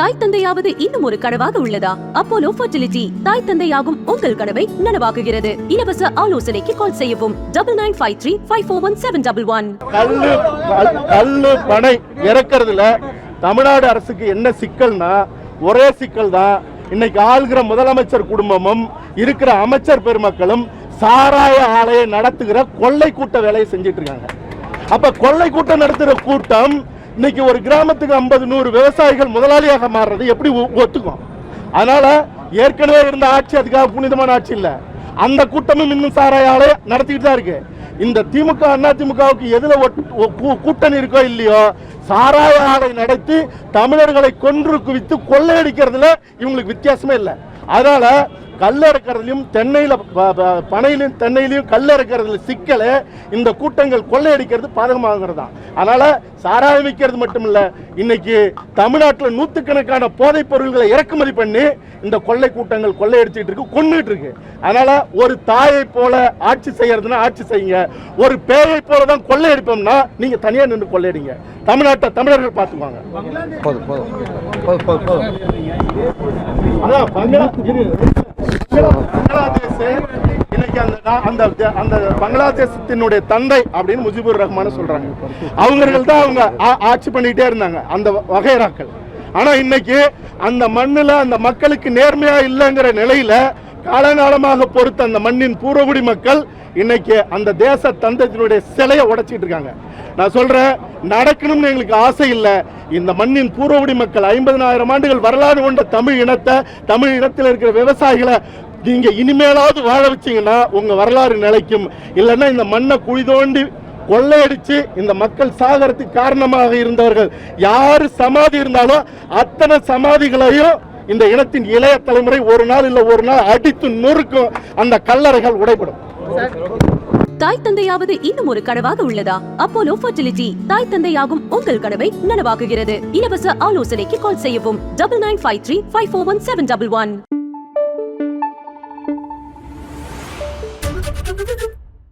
தாய் தந்தையாவது இன்னும் ஒரு கனவாக உள்ளதா? அப்போலோ ஃபர்டிலிட்டி தாய் தந்தையாகும் உங்கள் கனவை நனவாக்குகிறது. இலவச ஆலோசனைக்கு கால் செய்யவும். Double nine five three five four one seven double one கல்லு கல்லு பனை இறக்கிறதுல தமிழ்நாடு அரசுக்கு என்ன சிக்கல்னா ஒரே சிக்கல் தான் இன்னைக்கு ஆள்கிற முதலமைச்சர் குடும்பமும் இருக்கிற அமைச்சர் பெருமக்களும் சாராய ஆலையை நடத்துகிற கொள்ளை கூட்ட வேலையை செஞ்சிட்டு இருக்காங்க. அப்ப கொள்ளை கூட்டம் நடத்துகிற கூட்டம் இன்னைக்கு ஒரு கிராமத்துக்கு ஐம்பது நூறு விவசாயிகள் முதலாளியாக மாறுறது எப்படி ஒ- ஒத்துக்கும்? அதனால ஏற்கனவே இருந்த ஆட்சி அதுக்காக புனிதமான ஆட்சி இல்ல. அந்த கூட்டமும் இன்னும் சாராய நடத்திக்கிட்டு தான் இருக்கு. இந்த திமுக அண்ணா திமுகவுக்கு எதில் கூட்டணி இருக்கோ இல்லையோ சாராய ஆலை நடத்தி தமிழர்களை கொன்று குவித்து கொள்ளையடிக்கிறதுல இவங்களுக்கு வித்தியாசமே இல்லை. அதனால கல் இறக்கிறதுலையும் தென்னையில பனையிலையும் தென்னையிலையும் கல் இறக்கிறதுல சிக்கல இந்த கூட்டங்கள் கொள்ளையடிக்கிறது பாதகமாகிறது? தான் அதனால சாராயம் விற்கிறது மட்டும் இல்ல இன்னைக்கு தமிழ்நாட்டில் நூற்றுக்கணக்கான போதைப் பொருள்களை இறக்குமதி பண்ணி இந்த கொள்ளை கூட்டங்கள் கொள்ளையடிச்சிட்டு இருக்கு கொண்டுட்டு இருக்கு. அதனால ஒரு தாயை போல ஆட்சி செய்யறதுன்னா ஆட்சி செய்யுங்க. ஒரு பேயை போல தான் கொள்ளையடிப்போம்னா நீங்க தனியா நின்று கொள்ளையடிங்க. தமிழ்நாட்டை தமிழர்கள் பார்த்துக்குவாங்க. போதும் போதும். போதும் போதும் போதும். அதான் இன்னைக்கு அந்த அந்த அந்த பங்களாதேசத்தினுடைய தந்தை அப்படின்னு முஜிபுர் ரஹ்மான் சொல்றாங்க. அவங்கர்கள் தான் அவங்க ஆ- ஆட்சி பண்ணிட்டே இருந்தாங்க. அந்த வகைராக்கள் ஆனா இன்னைக்கு அந்த மண்ணுல அந்த மக்களுக்கு நேர்மையா இல்லைங்கிற நிலையில காலங்காலமாக பொறுத்த அந்த மண்ணின் பூர்வகுடி மக்கள் இன்னைக்கு அந்த தேச தந்தத்தினுடைய சிலையை உடைச்சிட்டு இருக்காங்க. நான் சொல்றேன் நடக்கணும்னு எங்களுக்கு ஆசை இல்லை. இந்த மண்ணின் பூர்வகுடி மக்கள் ஐம்பதனாயிரம் ஆண்டுகள் வரலாறு கொண்ட தமிழ் இனத்தை தமிழ் இனத்தில் இருக்கிற விவசாயிகளை நீங்க இனிமேலாவது வாழ வச்சீங்கன்னா உங்க வரலாறு நிலைக்கும். இல்லைன்னா இந்த மண்ணை குழி தோண்டி கொள்ளையடிச்சு இந்த மக்கள் சாகரத்துக்கு காரணமாக இருந்தவர்கள் யாரு சமாதி இருந்தாலும் அத்தனை சமாதிகளையும் இந்த இனத்தின் இளைய தலைமுறை ஒரு நாள் இல்ல ஒரு நாள் அடித்து நொறுக்கும் அந்த கல்லறைகள் உடைபடும். தாய் தந்தையாவது இன்னும் ஒரு கனவாக உள்ளதா? அப்போலோ ஃபர்டிலிட்டி தாய் தந்தையாகும் உங்கள் கனவை நனவாக்குகிறது. இலவச ஆலோசனைக்கு கால் செய்யவும். Double nine five three five four one seven double one